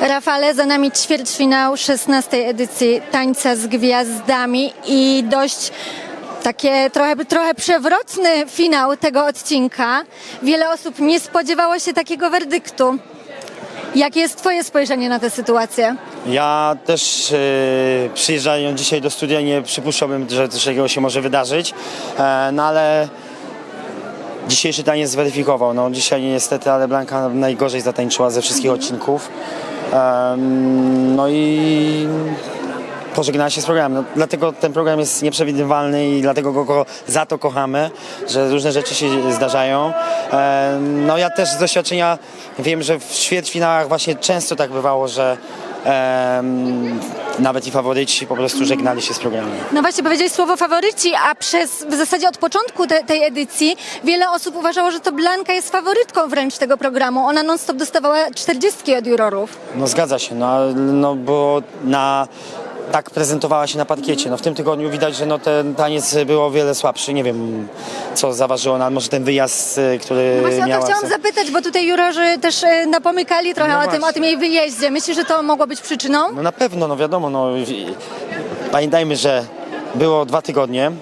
Rafale, za nami ćwierćfinał 16 edycji Tańca z Gwiazdami i dość takie trochę, trochę przewrotny finał tego odcinka. Wiele osób nie spodziewało się takiego werdyktu. Jakie jest Twoje spojrzenie na tę sytuację? Ja też e, przyjeżdżając dzisiaj do studia nie przypuszczałbym, że coś takiego się może wydarzyć, e, no ale dzisiejszy taniec zweryfikował. No dzisiaj niestety, ale Blanka najgorzej zatańczyła ze wszystkich odcinków. No i pożegnała się z programem. No, dlatego ten program jest nieprzewidywalny i dlatego go, go za to kochamy, że różne rzeczy się zdarzają. No ja też z doświadczenia wiem, że w ćwierćfinałach właśnie często tak bywało, że nawet i faworyci po prostu żegnali się z programem. No właśnie powiedziałeś słowo faworyci, a przez w zasadzie od początku te, tej edycji wiele osób uważało, że to Blanka jest faworytką wręcz tego programu. Ona non-stop dostawała 40 od jurorów. No zgadza się, no, no bo na tak prezentowała się na parkiecie. No w tym tygodniu widać, że no ten taniec był o wiele słabszy. Nie wiem, co zaważyło, no, może ten wyjazd, y, który Właśnie o to miała. chciałam zapytać, bo tutaj jurorzy też e, napomykali trochę No o, tym, o właśnie. tym jej wyjeździe. Myślisz, że to mogło być przyczyną? No na pewno, no wiadomo, no i- pamiętajmy, że było dwa tygodnie.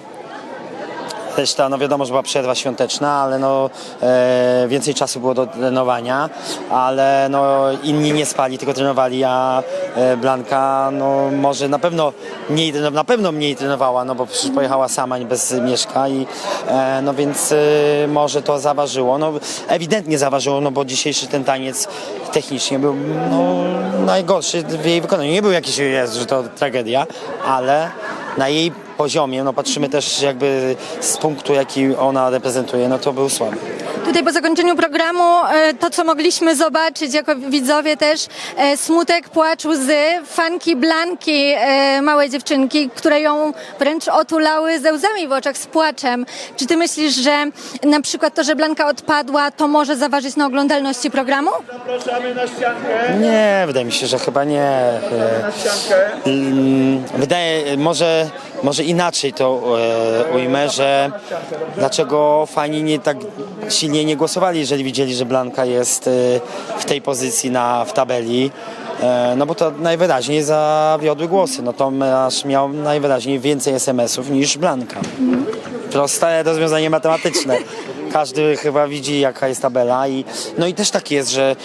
Reszta, no wiadomo, że była przerwa świąteczna, ale no e, więcej czasu było do trenowania, ale no inni nie spali, tylko trenowali, a e, Blanka no może na pewno mniej, treno- na pewno mniej trenowała, no bo przecież pojechała sama bez Mieszka i e, no więc e, może to zaważyło, no ewidentnie zaważyło, no bo dzisiejszy ten taniec technicznie był no, najgorszy w jej wykonaniu. Nie był jakiś, jest, że to tragedia, ale na jej poziomie, no patrzymy też jakby z punktu, jaki ona reprezentuje, no to był słaby. Tutaj po zakończeniu programu e, to, co mogliśmy zobaczyć jako widzowie też, e, smutek, płacz, łzy, fanki Blanki, e, małej dziewczynki, które ją wręcz otulały ze łzami w oczach, z płaczem. Czy ty myślisz, że na przykład to, że Blanka odpadła, to może zaważyć na oglądalności programu? Zapraszamy na ściankę. Nie, wydaje mi się, że chyba nie. Mm, Wydaje, może, może inaczej to ujmę, że dlaczego fani nie tak silnie nie głosowali, jeżeli widzieli, że Blanka jest e, w tej pozycji na, w tabeli. E, No bo to najwyraźniej zawiodły głosy. No Tomasz miał najwyraźniej więcej SMS-ów niż Blanka. Proste rozwiązanie matematyczne. Każdy chyba widzi, jaka jest tabela. I, no i też tak jest, że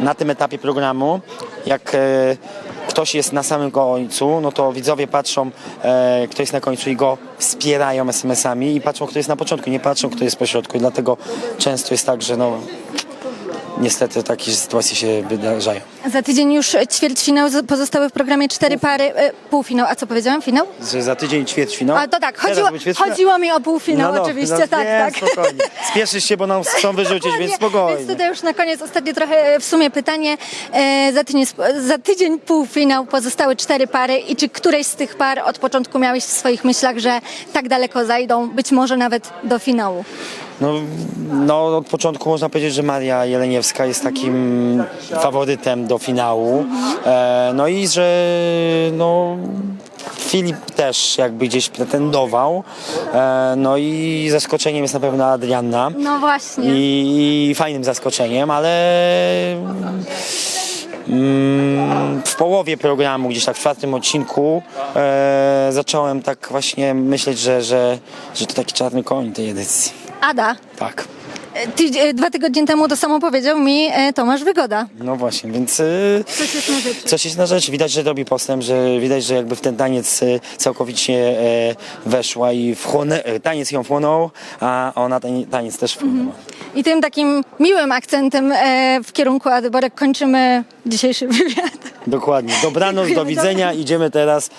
na tym etapie programu, jak e, ktoś jest na samym końcu, no to widzowie patrzą, e, kto jest na końcu i go wspierają SMS-ami i patrzą, kto jest na początku, nie patrzą, kto jest po środku. I dlatego często jest tak, że no niestety takie sytuacje się wydarzają. Za tydzień już ćwierćfinał, pozostały w programie cztery pary, e, półfinał. A co powiedziałem? Finał? Że za tydzień ćwierćfinał. A to tak, Teraz chodziło, był ćwierćfinał. chodziło mi o półfinał No, no, oczywiście, no, tak, nie, tak. spokojnie. Spieszysz się, bo nam chcą wyrzucić, więc spokojnie. Więc tutaj już na koniec ostatnie trochę e, w sumie pytanie. E, za, tydzień, za tydzień półfinał, pozostały cztery pary i czy któreś z tych par od początku miałeś w swoich myślach, że tak daleko zajdą, być może nawet do finału? No, no od początku można powiedzieć, że Maria Jeleniewska jest takim faworytem do finału. E, no i że no, Filip też jakby gdzieś pretendował. E, no i zaskoczeniem jest na pewno Adrianna. No właśnie. I, i fajnym zaskoczeniem, ale mm, w połowie programu, gdzieś tak w czwartym odcinku, e, zacząłem tak właśnie myśleć, że, że, że to taki czarny koń tej edycji. Ada, Tak. e, ty, e, dwa tygodnie temu to samo powiedział mi e, Tomasz Wygoda. No właśnie, więc y, Coś jest na rzeczy. coś jest na rzecz. Widać, że robi postęp, że widać, że jakby w ten taniec y, całkowicie e, weszła i wchłonę, e, taniec ją wchłonął, a ona tani- taniec też wchłonęła. I tym takim miłym akcentem e, w kierunku Ady Borek kończymy dzisiejszy wywiad. Dokładnie. Dobranoc, do Dziękujemy, widzenia. Idziemy teraz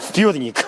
w piórnik.